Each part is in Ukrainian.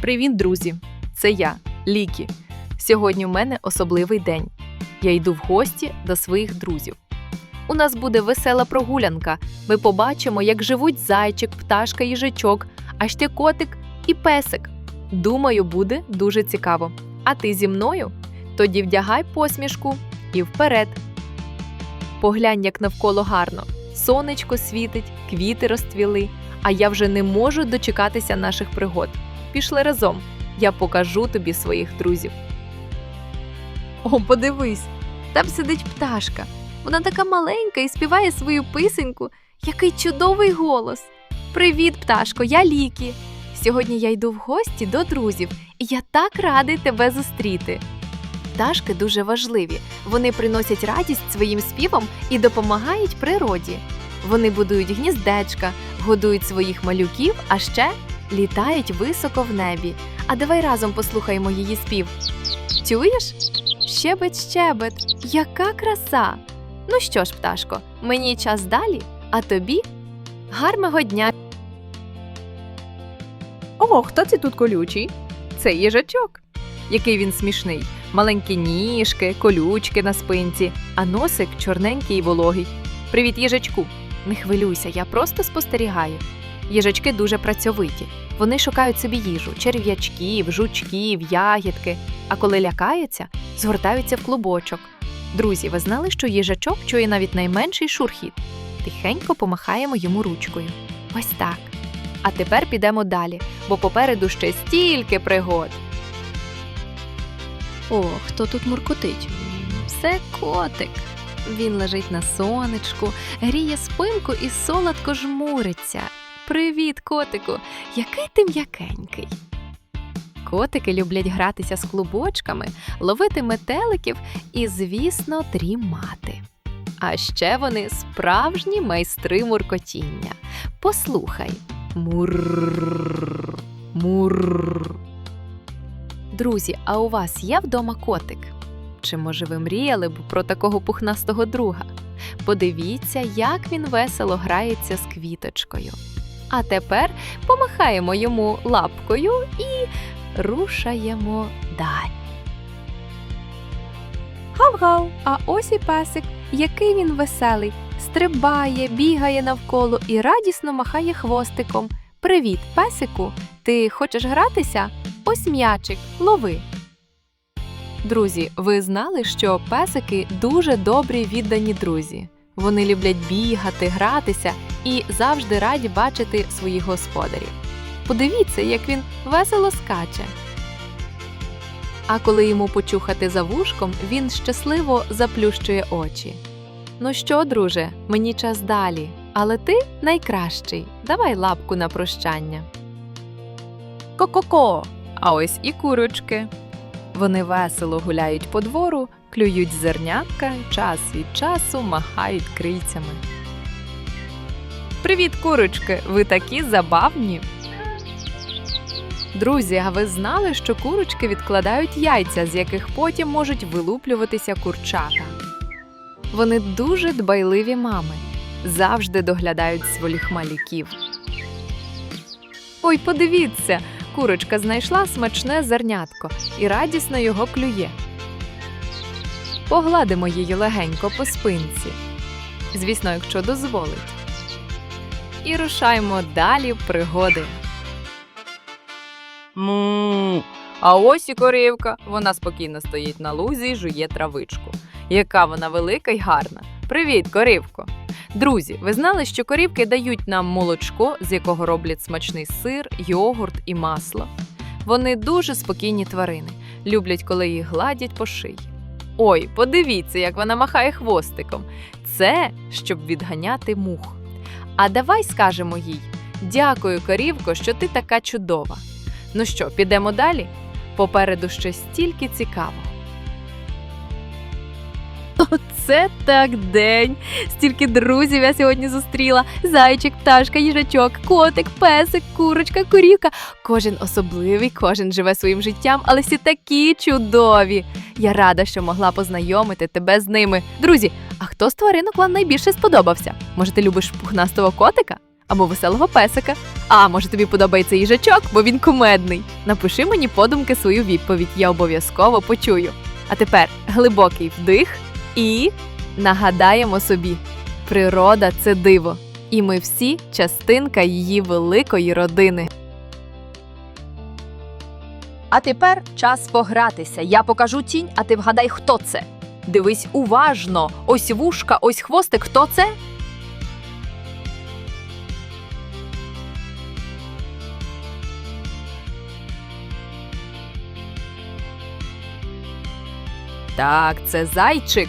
Привіт, друзі! Це я, Лікі. Сьогодні в мене особливий день. Я йду в гості до своїх друзів. У нас буде весела прогулянка. Ми побачимо, як живуть зайчик, пташка, їжачок, а ще котик і песик. Думаю, буде дуже цікаво. А ти зі мною? Тоді вдягай посмішку і вперед. Поглянь, як навколо гарно. Сонечко світить, квіти розцвіли, а я вже не можу дочекатися наших пригод. Пішли разом. Я покажу тобі своїх друзів. О, подивись, там сидить пташка. Вона така маленька і співає свою писеньку. Який чудовий голос. Привіт, пташко, я Лікі. Сьогодні я йду в гості до друзів, і я так радий тебе зустріти. Пташки дуже важливі. Вони приносять радість своїм співом і допомагають природі. Вони будують гніздечка, годують своїх малюків, а ще літають високо в небі. А давай разом послухаємо її спів. Чуєш? Щебет, щебет, яка краса! Ну що ж, пташко, мені час далі, а тобі гарного дня. О, хто це тут колючий? Це їжачок. Який він смішний. Маленькі ніжки, колючки на спинці, а носик чорненький і вологий. Привіт, їжачку. Не хвилюйся, я просто спостерігаю. Їжачки дуже працьовиті. Вони шукають собі їжу, черв'ячків, жучків, ягідки. А коли лякаються, згортаються в клубочок. Друзі, ви знали, що їжачок чує навіть найменший шурхіт? Тихенько помахаємо йому ручкою. Ось так. А тепер підемо далі, бо попереду ще стільки пригод. О, хто тут муркотить? Це котик. Він лежить на сонечку, гріє спинку і солодко жмуриться. Привіт, котику! Який ти м'якенький. Котики люблять гратися з клубочками, ловити метеликів і, звісно, дрімати. А ще вони справжні майстри муркотіння. Послухай. Мурр. Мурр. Друзі, а у вас є вдома котик? Чи може ви мріяли б про такого пухнастого друга? Подивіться, як він весело грається з квіточкою. А тепер помахаємо йому лапкою і рушаємо далі. Гав-гав, а ось і песик, який він веселий, стрибає, бігає навколо і радісно махає хвостиком. Привіт, песику! Ти хочеш гратися? Ось м'ячик, лови. Друзі, ви знали, що песики дуже добрі віддані друзі. Вони люблять бігати, гратися і завжди раді бачити своїх господарів. Подивіться, як він весело скаче. А коли йому почухати за вушком, він щасливо заплющує очі. Ну що, друже, мені час далі, але ти найкращий. Давай лапку на прощання. Ко-ко-ко! А ось і курочки. Вони весело гуляють по двору, клюють зернятка, час від часу махають крильцями. Привіт, курочки! Ви такі забавні. Друзі, а ви знали, що курочки відкладають яйця, з яких потім можуть вилуплюватися курчата? Вони дуже дбайливі мами, завжди доглядають своїх малюків. Ой, подивіться, курочка знайшла смачне зернятко і радісно його клює. Погладимо її легенько по спинці. Звісно, якщо дозволить. І рушаємо далі пригоди. Му. А ось і корівка. Вона спокійно стоїть на лузі і жує травичку. Яка вона велика й гарна. Привіт, корівко! Друзі, ви знали, що корівки дають нам молочко, з якого роблять смачний сир, йогурт і масло. Вони дуже спокійні тварини, люблять, коли їх гладять по шиї. Ой, подивіться, як вона махає хвостиком. Це щоб відганяти мух. А давай скажемо їй: дякую, корівко, що ти така чудова. Ну що, підемо далі? Попереду ще стільки цікавого. Оце так день! Стільки друзів я сьогодні зустріла: зайчик, пташка, їжачок, котик, песик, курочка, корівка. Кожен особливий, кожен живе своїм життям, але всі такі чудові. Я рада, що могла познайомити тебе з ними. Друзі, а хто з тваринок вам найбільше сподобався? Може, ти любиш пухнастого котика? або веселого песика. А може тобі подобається їжачок, бо він кумедний. Напиши мені подумки свою відповідь, я обов'язково почую. А тепер глибокий вдих і нагадаємо собі: природа це диво, і ми всі частинка її великої родини. А тепер час погратися. Я покажу тінь, а ти вгадай, хто це. Дивись уважно. Ось вушка, ось хвостик. Хто це? Так, це зайчик.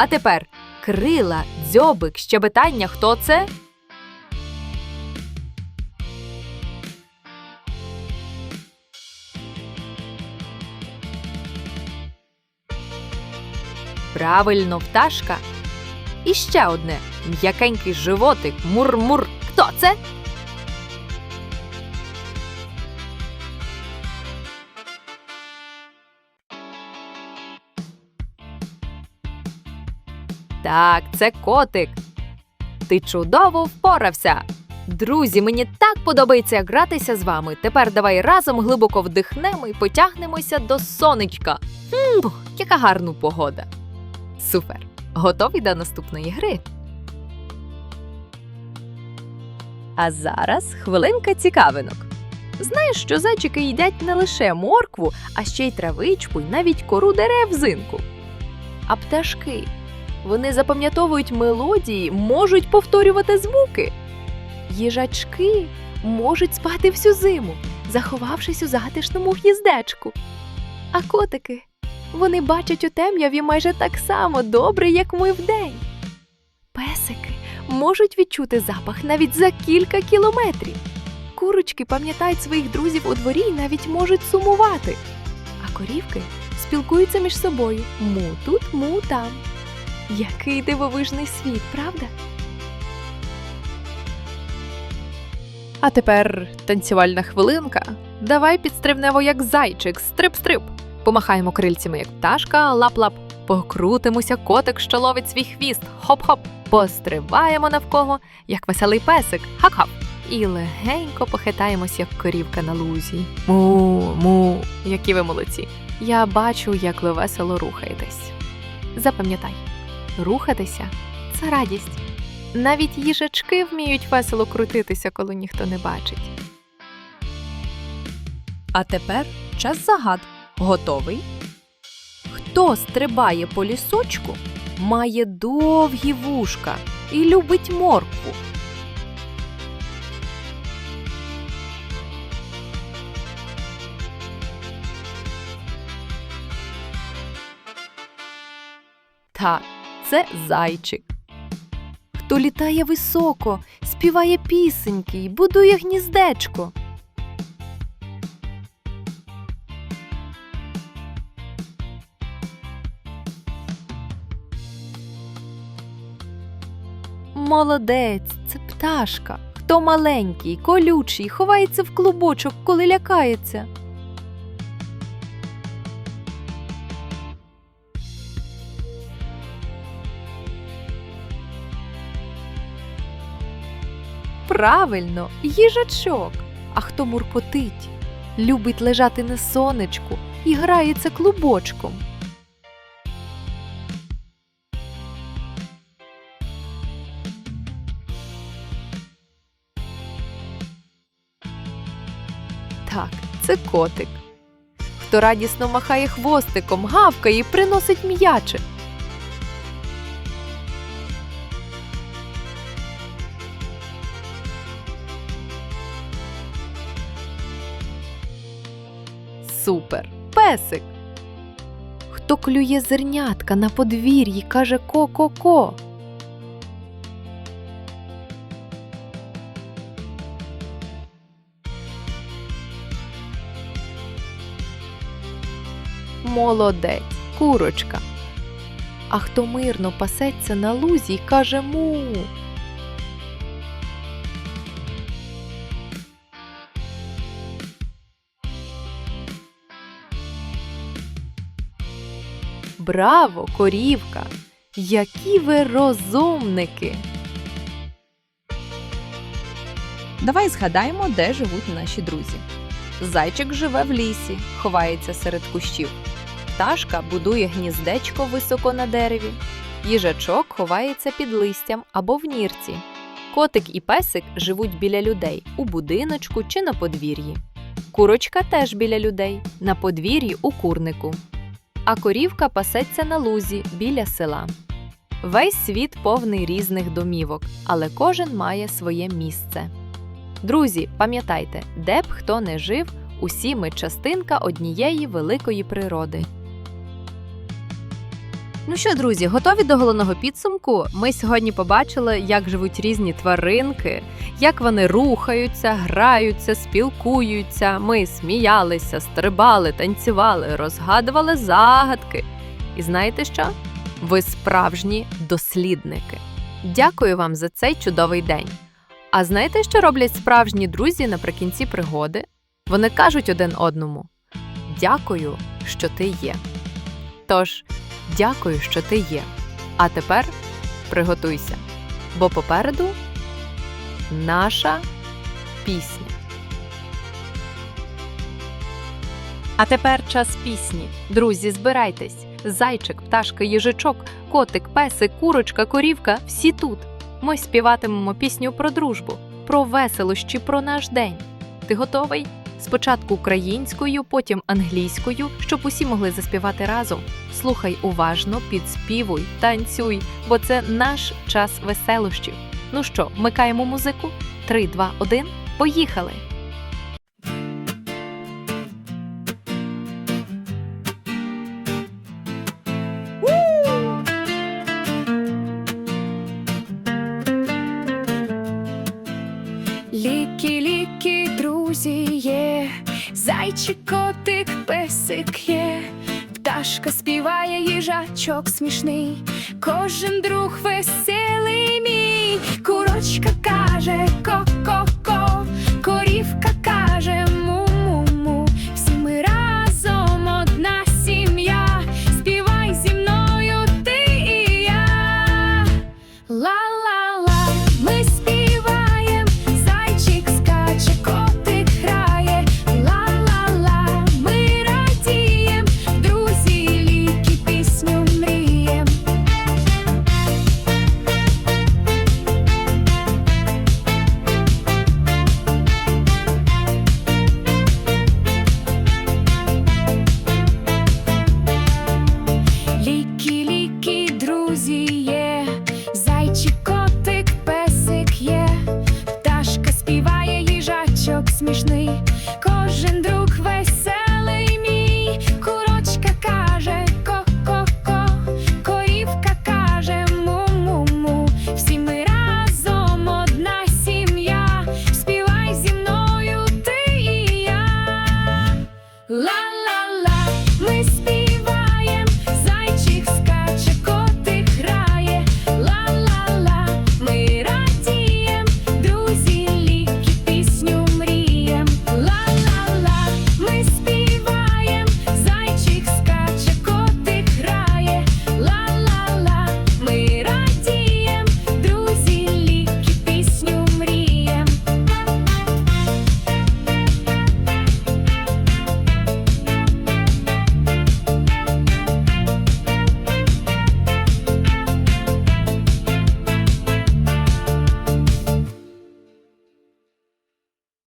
А тепер крила, дзьобик, щебетання. Хто це? Правильно, пташка. І ще одне м'якенький животик. Мур-мур. Хто це? Так, це котик. Ти чудово впорався. Друзі, мені так подобається гратися з вами. Тепер давай разом глибоко вдихнемо і потягнемося до сонечка. Хм, яка гарна погода. Супер! Готовий до наступної гри. А зараз хвилинка цікавинок. Знаєш, що зайчики їдять не лише моркву, а ще й травичку, й навіть кору дерев взимку. А пташки вони запам'ятовують мелодії, можуть повторювати звуки. Їжачки можуть спати всю зиму, заховавшись у затишному гніздечку. А котики вони бачать у темряві майже так само добре, як ми вдень. Песики можуть відчути запах навіть за кілька кілометрів. Курочки пам'ятають своїх друзів у дворі і навіть можуть сумувати. А корівки спілкуються між собою му тут, му там. Який дивовижний світ, правда? А тепер танцювальна хвилинка. Давай підстрибнемо як зайчик, стрип-стрип. Помахаємо крильцями, як пташка, лап-лап. Покрутимося, котик, що ловить свій хвіст. Хоп-хоп. Пострибаємо навколо, як веселий песик. Хап-хап. І легенько похитаємось, як корівка на лузі. Му-му. Які ви молодці. Я бачу, як ви весело рухаєтесь. Запам'ятай, рухатися це радість. Навіть їжачки вміють весело крутитися, коли ніхто не бачить. А тепер час загад. Готовий? Хто стрибає по лісочку, має довгі вушка і любить моркву. Так, це зайчик. Хто літає високо, співає пісеньки й будує гніздечко. Молодець, це пташка. Хто маленький, колючий, ховається в клубочок, коли лякається. Правильно, їжачок. А хто муркотить, любить лежати на сонечку і грається клубочком. Так, це котик. Хто радісно махає хвостиком, гавкає і приносить м'ячик. Супер! Песик! Хто клює зернятка на подвір'ї, каже ко-ко-ко. Молодець, курочка. А хто мирно пасеться на лузі каже му. Браво, корівка! Які ви розумники! Давай згадаємо, де живуть наші друзі. Зайчик живе в лісі, ховається серед кущів. Пташка будує гніздечко високо на дереві. Їжачок ховається під листям або в нірці. Котик і песик живуть біля людей у будиночку чи на подвір'ї. Курочка теж біля людей, на подвір'ї у курнику. А корівка пасеться на лузі біля села. Весь світ повний різних домівок, але кожен має своє місце. Друзі, пам'ятайте, де б хто не жив, усі ми частинка однієї великої природи. Ну що, друзі, готові до головного підсумку? Ми сьогодні побачили, як живуть різні тваринки, як вони рухаються, граються, спілкуються. Ми сміялися, стрибали, танцювали, розгадували загадки. І знаєте що? Ви справжні дослідники. Дякую вам за цей чудовий день. А знаєте, що роблять справжні друзі наприкінці пригоди? Вони кажуть один одному: Дякую, що ти є. Тож, дякую, що ти є. А тепер приготуйся, бо попереду наша пісня. А тепер час пісні. Друзі, збирайтесь. Зайчик, пташка, їжачок, котик, песик, курочка, корівка всі тут. Ми співатимемо пісню про дружбу, про веселощі, про наш день. Ти готовий? Спочатку українською, потім англійською, щоб усі могли заспівати разом. Слухай уважно, підспівуй, танцюй, бо це наш час веселощів. Ну що, вмикаємо музику? Три, два, один, поїхали! Зайчик, котик, песик є, пташка співає, їжачок смішний, кожен друг веселий